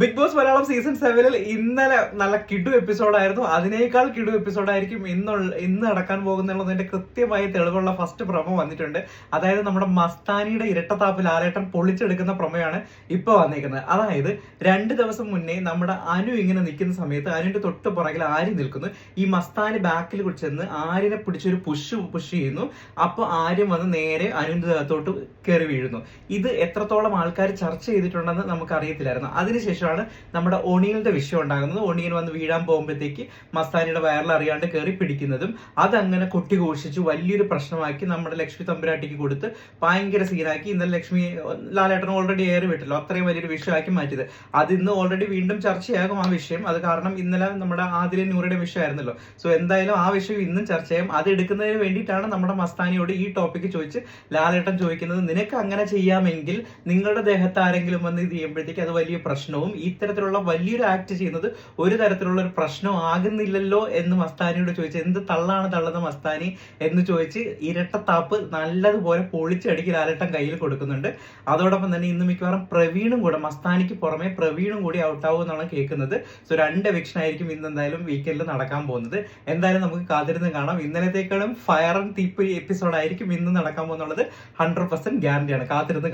Big boss Malayalam season സെവനിൽ ഇന്നലെ നല്ല കിടു എപ്പിസോഡായിരുന്നു. അതിനേക്കാൾ കിടു എപ്പിസോഡായിരിക്കും ഇന്നുള്ള ഇന്ന് നടക്കാൻ പോകുന്നുള്ളതിന്റെ കൃത്യമായ തെളിവുള്ള ഫസ്റ്റ് പ്രമോ വന്നിട്ടുണ്ട്. അതായത് നമ്മുടെ മസ്താനിയുടെ ഇരട്ടത്താപ്പിൽ ലാലേട്ടൻ പൊളിച്ചെടുക്കുന്ന പ്രമോയാണ് ഇപ്പോൾ വന്നിരിക്കുന്നത് അതായത് രണ്ട് ദിവസം മുന്നേ നമ്മുടെ അനു ഇങ്ങനെ നിൽക്കുന്ന സമയത്ത് അനുവിന്റെ തൊട്ട് പുറകിൽ ആര്യ നിൽക്കുന്നു. ഈ മസ്താനി ബാക്കിൽ ചെന്ന് ആര്യനെ പിടിച്ചൊരു പുഷ് പുഷ് ചെയ്യുന്നു. അപ്പോൾ ആര്യം വന്ന് നേരെ അനുവിന്റെ തൊട്ട് കയറി വീഴുന്നു. ഇത് എത്രത്തോളം ആൾക്കാർ ചർച്ച ചെയ്തിട്ടുണ്ടെന്ന് നമുക്ക് അറിയത്തില്ലായിരുന്നു അതിനുശേഷമാണ് നമ്മുടെ ഒണിയലിന്റെ വിഷയം ഉണ്ടാകുന്നത്. ഒണിയൻ വന്ന് വീഴാൻ പോകുമ്പോഴത്തേക്ക് മസ്താനിയുടെ വയറിൽ അറിയാണ്ട് കയറി പിടിക്കുന്നതും അതങ്ങനെ കൊട്ടി ഘോഷിച്ച് വലിയൊരു പ്രശ്നമാക്കി നമ്മുടെ ലക്ഷ്മി തമ്പുരാട്ടിക്ക് കൊടുത്ത് ഭയങ്കര സീനാക്കി. ഇന്നലെ ലക്ഷ്മി ലാലേട്ടൻ ഓൾറെഡി ഏറി വിട്ടല്ലോ. അത്രയും വലിയൊരു വിഷയമാക്കി മാറ്റിയത്. അത് ഇന്ന് ഓൾറെഡി വീണ്ടും ചർച്ചയാകും ആ വിഷയം. അത് കാരണം ഇന്നലെ നമ്മുടെ ആദിലെ നൂറുടെ വിഷയമായിരുന്നല്ലോ. സോ എന്തായാലും ആ വിഷയം ഇന്നും ചർച്ചയാകും. അത് എടുക്കുന്നതിന് വേണ്ടിയിട്ടാണ് നമ്മുടെ മസ്താനിയോട് ഈ ടോപ്പിക്ക് ചോദിച്ച് ലാലേട്ടൻ ചോദിക്കുന്നത്. നിനക്ക് അങ്ങനെ ചെയ്യാമെങ്കിൽ നിങ്ങളുടെ ദേഹത്ത് ആരെങ്കിലും വന്ന് ഇത് ചെയ്യുമ്പോഴത്തേക്ക് അത് വലിയ പ്രശ്നവും ഇത്തരത്തിലുള്ള വലിയൊരു ആക്ട് ചെയ്യുന്നത് ഒരു തരത്തിലുള്ള ഒരു പ്രശ്നം ആകുന്നില്ലല്ലോ എന്ന് മസ്താനിയോട് ചോദിച്ചു എന്ത് തള്ളാണ് തള്ളുന്ന മസ്താനി? എന്ന് ചോദിച്ച് ഇരട്ടത്താപ്പ് നല്ലതുപോലെ പൊളിച്ചടിക്ക് ലാലേട്ടൻ കയ്യിൽ കൊടുക്കുന്നുണ്ട്. അതോടൊപ്പം തന്നെ ഇന്ന് മിക്കവാറും പ്രവീണും കൂടെ മസ്താനിക്ക് പുറമെ പ്രവീണും കൂടി ഔട്ടാവും എന്നാണ് കേൾക്കുന്നത്. സോ രണ്ട് എവിക്ഷനായിരിക്കും ഇന്ന് എന്തായാലും വീക്കെൻഡിൽ നടക്കാൻ പോകുന്നത്. എന്തായാലും നമുക്ക് കാത്തിരുന്ന് കാണാം. ഇന്നലത്തേക്കാളും ഫയർ ആൻഡ് തീപ്പൊരി എപ്പിസോഡ് ആയിരിക്കും ഇന്ന് നടക്കാൻ പോകുന്നുള്ളത് ഹൺഡ്രഡ് പെർസെന്റ് ഗ്യാരണ്ടിയാണ് കാത്തിരുന്ന്